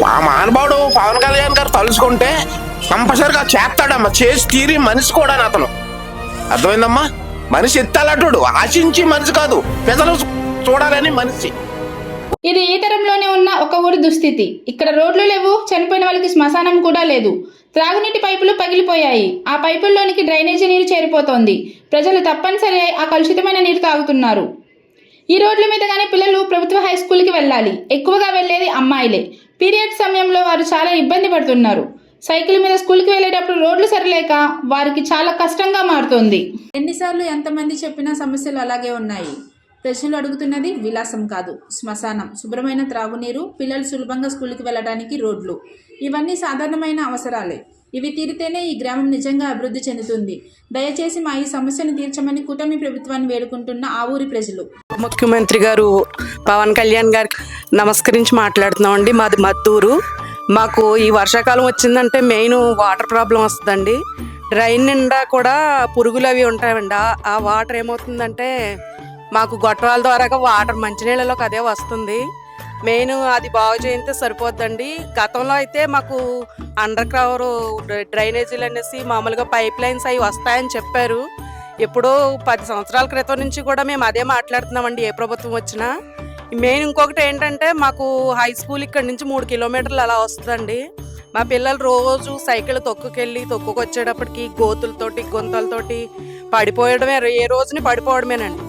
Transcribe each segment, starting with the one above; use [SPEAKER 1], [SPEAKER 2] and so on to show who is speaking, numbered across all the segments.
[SPEAKER 1] ఆ మహానుభావుడు పవన్ కళ్యాణ్ గారు తలుచుకుంటే కంపల్సరిగా చేస్తాడమ్మా. చేసి తీరి మనిషి కూడా అతను. అర్థమైందమ్మా? మనిషి ఎత్తాలటుడు ఆశించి మనిషి కాదు. ప్రజలు చూడాలని మనిషి.
[SPEAKER 2] ఇది ఈ తరంలోనే ఉన్న ఒక ఊరి దుస్థితి. ఇక్కడ రోడ్లు లేవు చనిపోయిన వాళ్ళకి శ్మశానం కూడా లేదు. త్రాగునీటి పైపులు పగిలిపోయాయి. ఆ పైపుల్లోనికి డ్రైనేజీ నీరు చేరిపోతోంది. ప్రజలు తప్పనిసరి ఆ కలుషితమైన నీరు తాగుతున్నారు. ఈ రోడ్ల మీదగానే పిల్లలు ప్రభుత్వ హై స్కూల్కి వెళ్ళాలి. ఎక్కువగా వెళ్ళేది అమ్మాయిలే. పీరియడ్ సమయంలో వారు చాలా ఇబ్బంది పడుతున్నారు. సైకిల్ మీద స్కూల్కి వెళ్ళేటప్పుడు రోడ్లు సరిలేక వారికి చాలా కష్టంగా మారుతోంది. ఎన్నిసార్లు ఎంతమంది చెప్పినా సమస్యలు అలాగే ఉన్నాయి. ప్రశ్నలు అడుగుతున్నది విలాసం కాదు శ్మశానం. శుభ్రమైన త్రాగునీరు పిల్లలు సులభంగా స్కూల్కి వెళ్ళడానికి రోడ్లు. ఇవన్నీ సాధారణమైన అవసరాలే. ఇవి తీరితేనే ఈ గ్రామం నిజంగా అభివృద్ధి చెందుతుంది. దయచేసి మా ఈ సమస్యను తీర్చమని కూటమి ప్రభుత్వాన్ని వేడుకుంటున్న ఆ ఊరి ప్రజలు.
[SPEAKER 3] ముఖ్యమంత్రి గారు పవన్ కళ్యాణ్ గారికి నమస్కరించి మాట్లాడుతున్నాం అండి. మాది మద్దూరు. మాకు ఈ వర్షాకాలం వచ్చిందంటే మెయిన్ వాటర్ ప్రాబ్లం వస్తుందండి. డ్రైన్ నిండా కూడా పురుగులు అవి ఉంటాయండి. ఆ- ఆ వాటర్ ఏమవుతుందంటే మాకు గొట్టవాల ద్వారా వాటర్ మంచినీళ్ళలోకి అదే వస్తుంది. మెయిన్ అది బాగు చేయితే సరిపోద్దండి. గతంలో అయితే మాకు అండర్ గ్రౌండ్ డ్రైనేజీలు అనేసి మామూలుగా పైప్ లైన్స్ అవి వస్తాయని చెప్పారు. ఎప్పుడో పది సంవత్సరాల క్రితం నుంచి కూడా మేము అదే మాట్లాడుతున్నామండి ఏ ప్రభుత్వం వచ్చినా. మెయిన్ ఇంకొకటి ఏంటంటే మాకు హై స్కూల్ ఇక్కడ నుంచి మూడు కిలోమీటర్లు అలా వస్తుందండి. మా పిల్లలు రోజు సైకిల్ తొక్కుకెళ్ళి తొక్కుకొచ్చేటప్పటికి గోతులతోటి గుంతలతోటి పడిపోయడమే ఏ రోజుని పడిపోవడమేనండి.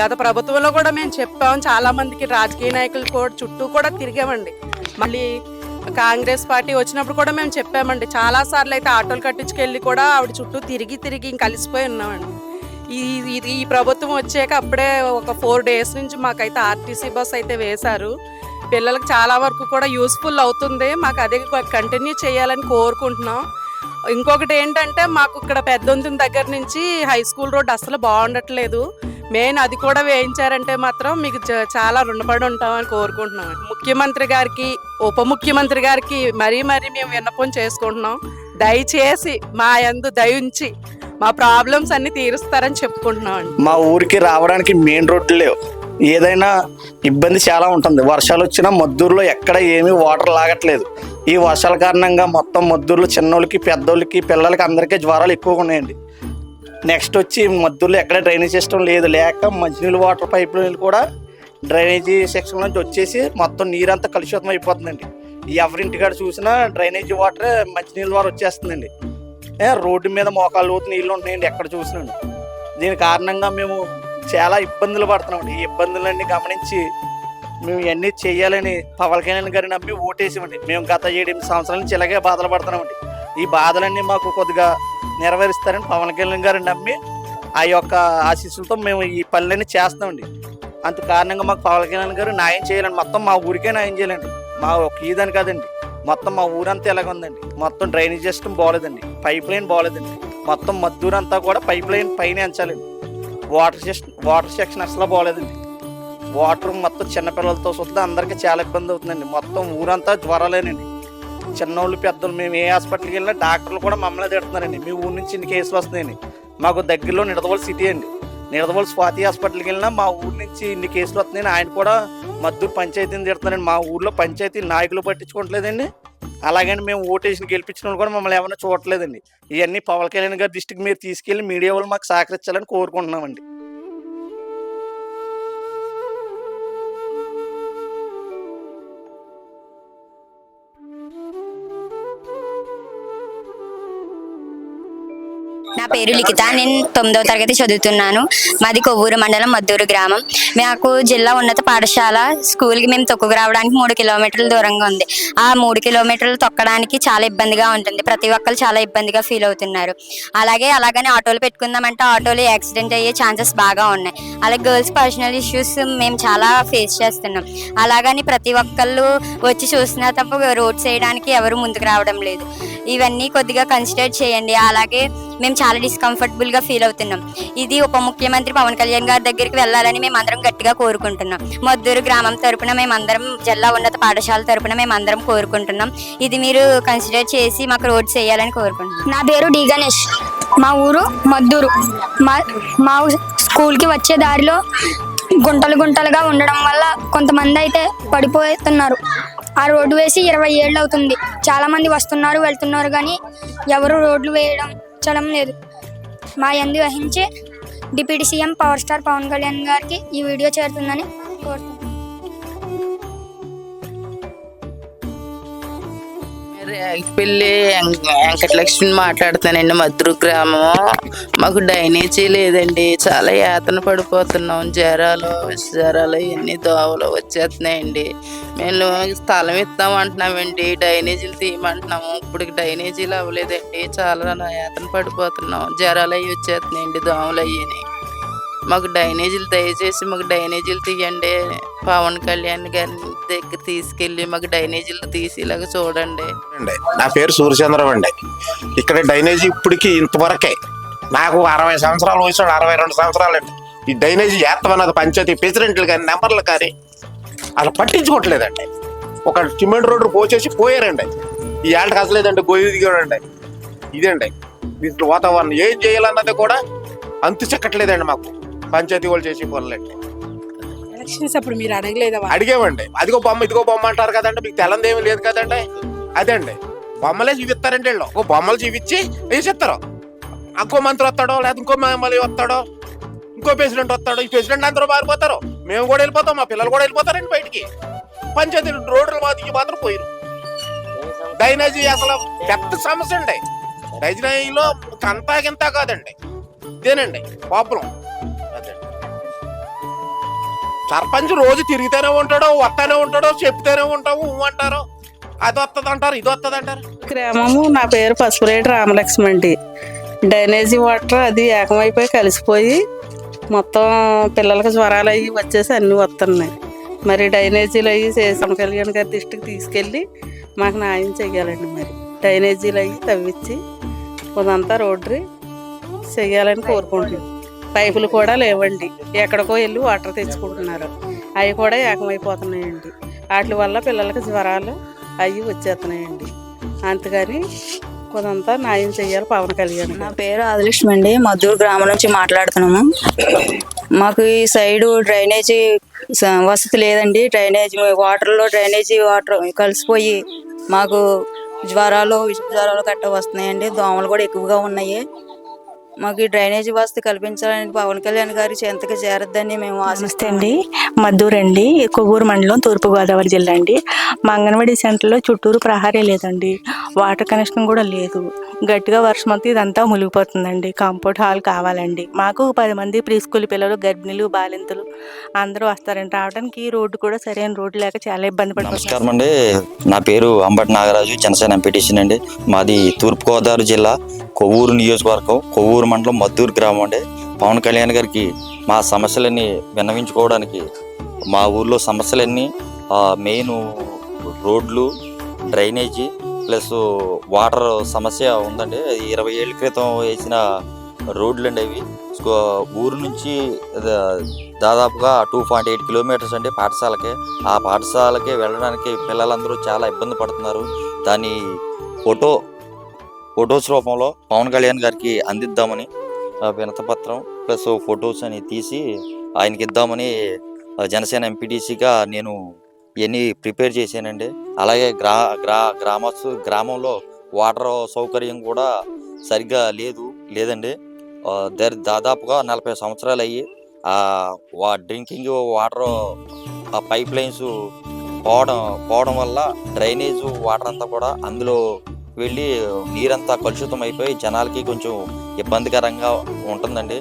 [SPEAKER 3] గత ప్రభుత్వంలో కూడా మేము చెప్పాం చాలామందికి రాజకీయ నాయకులు కూడా చుట్టూ కూడా తిరిగామండి. మళ్ళీ కాంగ్రెస్ పార్టీ వచ్చినప్పుడు కూడా మేము చెప్పామండి. చాలా సార్లు అయితే ఆటోలు కట్టించుకెళ్ళి కూడా ఆవిడ చుట్టూ తిరిగి తిరిగి కలిసిపోయి ఉన్నామండి. ఈ ఇది ఈ ప్రభుత్వం వచ్చాక అప్పుడే ఒక ఫోర్ డేస్ నుంచి మాకైతే ఆర్టీసీ బస్ అయితే వేశారు. పిల్లలకు చాలా వరకు కూడా యూస్ఫుల్ అవుతుంది. మాకు అదే కంటిన్యూ చేయాలని కోరుకుంటున్నాం. ఇంకొకటి ఏంటంటే మాకు ఇక్కడ పెద్దొంతుని దగ్గర నుంచి హై స్కూల్ రోడ్ అసలు బాగుండట్లేదు. మెయిన్ అది కూడా వేయించారంటే మాత్రం మీకు చాలా రుణపడి ఉంటామని కోరుకుంటున్నాం. ముఖ్యమంత్రి గారికి ఉప ముఖ్యమంత్రి గారికి మరీ మరీ మేము విన్నపం చేసుకుంటున్నాం. దయచేసి మా యందు దయించి మా ప్రాబ్లమ్స్ అన్ని తీరుస్తారని చెప్పుకుంటున్నాం
[SPEAKER 4] మా ఊరికి రావడానికి మెయిన్ రోడ్లు లేవు. ఏదైనా ఇబ్బంది చాలా ఉంటుంది. వర్షాలు వచ్చినా మద్దూరులో ఎక్కడ ఏమీ వాటర్ లాగట్లేదు. ఈ వర్షాల కారణంగా మొత్తం మద్దూరులో చిన్నోళ్ళకి పెద్దోళ్ళకి పిల్లలకి అందరికీ జ్వరాలు ఎక్కువగా ఉన్నాయండి. నెక్స్ట్ వచ్చి మధ్యలో ఎక్కడ డ్రైనేజ్ సిస్టమ్ లేదు. లేక మంచినీళ్ళు వాటర్ పైప్ లైన్లు కూడా డ్రైనేజీ సెక్షన్ నుంచి వచ్చేసి మొత్తం నీరంతా కలుషితం అయిపోతుందండి. ఎవరింటికాడ చూసినా డ్రైనేజీ వాటర్ మంచినీళ్ళ వారు వచ్చేస్తుందండి. రోడ్డు మీద మోకాలు లోతు నీళ్ళు ఉంటాయండి ఎక్కడ చూసినాను దీని కారణంగా మేము చాలా ఇబ్బందులు పడుతున్నామండి. ఈ ఇబ్బందులన్నీ గమనించి మేము ఇవన్నీ చేయాలని పవన్ కళ్యాణ్ గారిని నమ్మి ఓటేసామండి. మేము గత ఏడెనిమిది సంవత్సరాల నుంచి ఇలాగే బాధలు పడుతున్నామండి. ఈ బాధలన్నీ మాకు కొద్దిగా నెరవేరుస్తారని పవన్ కళ్యాణ్ గారిని నమ్మి ఆ యొక్క ఆశీస్సులతో మేము ఈ పనులన్నీ చేస్తామండి అంత కారణంగా మాకు పవన్ కళ్యాణ్ గారు న్యాయం చేయాలండి. మొత్తం మా ఊరికే న్యాయం చేయాలండి. మా ఒక ఈదని కాదండి. మొత్తం మా ఊరంతా ఎలాగ ఉందండి. మొత్తం డ్రైనేజ్ సిస్టమ్ బాగోలేదండి పైప్ లైన్ బాగోలేదండి మొత్తం మద్దూరంతా కూడా పైప్ లైన్ పైన ఎంచాలండి వాటర్ సిస్టమ్ వాటర్ సెక్షన్ అసలు బాగోలేదండి వాటర్ మొత్తం చిన్నపిల్లలతో చూస్తే అందరికీ చాలా ఇబ్బంది అవుతుందండి. మొత్తం ఊరంతా జ్వరాలేనండి. చిన్నోళ్ళు పెద్దలు మేము ఏ హాస్పిటల్కి వెళ్ళినా డాక్టర్లు కూడా మమ్మల్ని తిడుతున్నారండి. మీ ఊరు నుంచి ఇన్ని కేసులు వస్తున్నాయండి. మాకు దగ్గరలో నిడదవోలు సిటీ అండి. నిడదవోలు స్వాతి హాస్పిటల్కి వెళ్ళినా మా ఊరు నుంచి ఇన్ని కేసులు వస్తున్నాయని ఆయన కూడా మద్దూరు పంచాయతీని తిడుతున్నారండి. మా ఊర్లో పంచాయతీ నాయకులు పట్టించుకోవట్లేదండి. అలాగని మేము ఓటేషన్ గెలిపించిన వాళ్ళు కూడా మమ్మల్ని ఏమైనా చూడట్లేదండి. ఇవన్నీ పవన్ కళ్యాణ్ గారి దృష్టికి మీరు తీసుకెళ్ళి మీడియా వాళ్ళు మాకు సహకరించాలని కోరుకుంటున్నామండి.
[SPEAKER 5] నా పేరు లిఖిత నేను తొమ్మిదవ తరగతి చదువుతున్నాను. మాది కొవ్వూరు మండలం మద్దూరు గ్రామం. మాకు జిల్లా ఉన్నత పాఠశాల స్కూల్కి మేము తొక్కుకు రావడానికి మూడు కిలోమీటర్ల దూరంగా ఉంది. ఆ మూడు కిలోమీటర్లు తొక్కడానికి చాలా ఇబ్బందిగా ఉంటుంది. ప్రతి ఒక్కరు చాలా ఇబ్బందిగా ఫీల్ అవుతున్నారు. అలాగే అలాగని ఆటోలు పెట్టుకుందామంటే ఆటోలు యాక్సిడెంట్ అయ్యే ఛాన్సెస్ బాగా ఉన్నాయి. అలాగే గర్ల్స్ పర్సనల్ ఇష్యూస్ మేము చాలా ఫేస్ చేస్తున్నాం. అలాగని ప్రతి ఒక్కళ్ళు వచ్చి చూసినా తప్ప రోడ్ చేయడానికి ఎవరు ముందుకు రావడం లేదు. ఇవన్నీ కొద్దిగా కన్సిడర్ చేయండి. అలాగే మేము చాలా డిస్కంఫర్టబుల్గా ఫీల్ అవుతున్నాం. ఇది ఉప ముఖ్యమంత్రి పవన్ కళ్యాణ్ గారి దగ్గరికి వెళ్ళాలని మేము అందరం గట్టిగా కోరుకుంటున్నాం. మద్దూరు గ్రామం తరపున మేమందరం జిల్లా ఉన్నత పాఠశాల తరపున మేమందరం కోరుకుంటున్నాం. ఇది మీరు కన్సిడర్ చేసి మాకు రోడ్ చేయాలని కోరుకుంటున్నాం.
[SPEAKER 6] నా పేరు డి గణేష్. మా ఊరు మద్దూరు. మా మా ఊ- స్కూల్కి వచ్చే దారిలో గుంటలు గుంటలుగా ఉండడం వల్ల కొంతమంది అయితే పడిపోతున్నారు. ఆ రోడ్డు వేసి ఇరవై ఏళ్ళు అవుతుంది. చాలామంది వస్తున్నారు వెళ్తున్నారు కానీ ఎవరు రోడ్లు వేయడం చడం లేదు. మా ఎందు వహించే deputy CM power star Pawan Kalyan గారికి ఈ వీడియో చేరుతుందని కోరుతున్నాను
[SPEAKER 7] పెళ్ళి వెంకటలక్ష్మి మాట్లాడుతానండి మద్రు గ్రామం. మాకు డైనేజీ లేదండి. చాలా యాతన పడిపోతున్నాం. జ్వరాలు జ్వరాలు ఇవన్నీ దోవలు వచ్చేస్తున్నాయండి. మేము స్థలం ఇస్తాం అంటున్నామండి డైనేజీలు తీయమంటున్నాము. ఇప్పుడు డైనేజీలు అవ్వలేదండి. చాలా యాతన పడిపోతున్నాం. జ్వరాలు అవి వచ్చేస్తున్నాయండి. దోమలు అయ్యి మాకు డైనేజీలు దయచేసి మాకు డైనేజీలు తీయండి. పవన్ కళ్యాణ్ గారి దగ్గర తీసుకెళ్ళి మాకు డైనేజీలు తీసేలాగా చూడండి.
[SPEAKER 1] నా పేరు సూర్యచంద్రం అండి. ఇక్కడ డైనేజీ ఇప్పటికి ఇంతవరకే నాకు అరవై సంవత్సరాలు వయసు అరవై రెండు సంవత్సరాలు అండి. ఈ డైనేజీ చేస్తామన్నది పంచాయతీ ప్రెసిడెంట్లు కానీ నెంబర్లు కానీ అలా పట్టించుకోవట్లేదండి. ఒక సిమెంట్ రోడ్డు పోసేసి పోయారండి. ఈ ఏళ్ళకి అసలేదండి గొయ్యి దిగాడండి. ఇదండి దీంట్లో వాతావరణం. ఏం చేయాలన్నది కూడా అంతు చెక్కట్లేదండి మాకు. పంచాయతీ వాళ్ళు చేసే పనులండి
[SPEAKER 8] ఎలక్షన్స్ అప్పుడు మీరు అడగలేదా
[SPEAKER 1] అడిగామండి అదిగో బొమ్మ ఇదిగో బొమ్మ అంటారు కదండి మీకు తెలంది ఏమీ లేదు కదండి. అదండి బొమ్మలే చూపిస్తారండి వీళ్ళు. ఓ బొమ్మలు చూపించి వేసిస్తారు ఇంకో మంత్రి వస్తాడో లేదా ఇంకో మళ్ళీ వస్తాడో ఇంకో ప్రెసిడెంట్ వస్తాడు ఈ ప్రెసిడెంట్ అందరూ మారిపోతారు. మేము కూడా వెళ్ళిపోతాం మా పిల్లలు కూడా వెళ్ళిపోతారండి బయటికి. పంచాయతీ రోడ్లు మాదికి మాత్రం పోయిరు. డైనేజీ అసలు పెద్ద సమస్య అండి. డైనేజీలో కంతా గింత కాదండి. ఇదేనండి ప్రాబ్లం. అదే సర్పంచ్ రోజు తిరుగుతూనే ఉంటాడో వస్తానే ఉంటాడో చెప్తూనే ఉంటావు అంటారు. అది వస్తుంది అంటారు ఇది వస్తుంది అంటారు.
[SPEAKER 3] గ్రామము నా పేరు పసుపురేటి రామలక్ష్మి అండి. డ్రైనేజీ వాటర్ అది ఏకమైపోయి కలిసిపోయి మొత్తం పిల్లలకి జ్వరాలు అవి వచ్చేసి అన్నీ వస్తున్నాయి మరి డైనేజీలు అవి చేసాం కళ్యాణ్ గారి దృష్టికి తీసుకెళ్ళి మాకు న్యాయం చెయ్యాలండి మరి. డైనేజీలు అవి తవ్వించి ఉదంతా రోడ్డు చెయ్యాలని కోరుకుంటున్నాం. పైపులు కూడా లేవండి. ఎక్కడికో వెళ్ళి వాటర్ తెచ్చుకుంటున్నారు. అవి కూడా ఏకమైపోతున్నాయండి. వాటి వల్ల పిల్లలకి జ్వరాలు అవి వచ్చేస్తున్నాయండి. అంతగాని కొంత న్యాయం చేయాలి పవన్ కళ్యాణ్
[SPEAKER 9] నా పేరు ఆదిలక్ష్మి అండి. మద్దూరు గ్రామం నుంచి మాట్లాడుతున్నాము. మాకు ఈ సైడు డ్రైనేజీ స- వసతి లేదండి. డ్రైనేజీ వాటర్లో డ్రైనేజీ వాటర్ కలిసిపోయి మాకు జ్వరాలు విష జ్వరాలు గట్ట వస్తున్నాయండి. దోమలు కూడా ఎక్కువగా ఉన్నాయి. మాకు ఈ డ్రైనేజీ వసతి కల్పించాలని పవన్ కళ్యాణ్ గారి చెంతకి చేరద్దని మేము ఆశిస్తాం
[SPEAKER 10] అండి. మద్దూరు అండి. కొవ్వూరు మండలం తూర్పుగోదావరి జిల్లా అండి. మా అంగన్వాడీ సెంటర్లో చుట్టూరు ప్రహారీ లేదండి. వాటర్ కనెక్షన్ కూడా లేదు. గట్టిగా వర్షం వస్తే ఇదంతా మునిగిపోతుందండి. కాంపౌండ్ హాల్ కావాలండి. మాకు పది మంది ప్రీ స్కూల్ పిల్లలు గర్భిణీలు బాలింతలు అందరూ వస్తారండి. రావడానికి ఈ రోడ్డు కూడా సరైన రోడ్డు లేక చాలా ఇబ్బంది పడిపోతున్నాం
[SPEAKER 11] నమస్కారం అండి. నా పేరు అంబటి నాగరాజు జనసేన ఎంపీటీసీ అండి. మాది తూర్పుగోదావరి జిల్లా కొవ్వూరు నియోజకవర్గం కొవ్వూరు మండలం మద్దూరు గ్రామం అండి. పవన్ కళ్యాణ్ గారికి మా సమస్యలన్నీ విన్నవించుకోవడానికి మా ఊర్లో సమస్యలన్నీ మెయిన్ రోడ్లు డ్రైనేజీ ప్లస్ వాటర్ సమస్య ఉందండి. అది ఇరవై ఏళ్ళ క్రితం వేసిన రోడ్లు అండి అవి. ఊరు నుంచి దా- దాదాపుగా టూ పాయింట్ ఎయిట్ కిలోమీటర్స్ అండి పాఠశాలకి. ఆ పాఠశాలకి వెళ్ళడానికి పిల్లలందరూ చాలా ఇబ్బంది పడుతున్నారు. దాని ఫోటో ఫొటోస్ రూపంలో పవన్ కళ్యాణ్ గారికి అందిద్దామని ఆ, వినతపత్రం ప్లస్ ఫొటోస్ అని తీసి ఆయనకి ఇద్దామని జనసేన ఎంపీటీసీగా నేను ఇవన్నీ ప్రిపేర్ చేశానండి. అలాగే గ్రా గ్రా గ్రామస్తు గ్రామంలో వాటర్ సౌకర్యం కూడా సరిగ్గా లేదు లేదండి. దరి దర్ దాదాపుగా నలభై సంవత్సరాలు అయ్యి వా డ్రింకింగ్ వాటర్ ఆ పైప్ లైన్స్ పోవడం పోవడం వల్ల డ్రైనేజ్ వాటర్ అంతా కూడా అందులో వెళ్ళి నీరంతా కలుషితం అయిపోయి జనాలకి కొంచెం ఇబ్బందికరంగా ఉంటుందండి.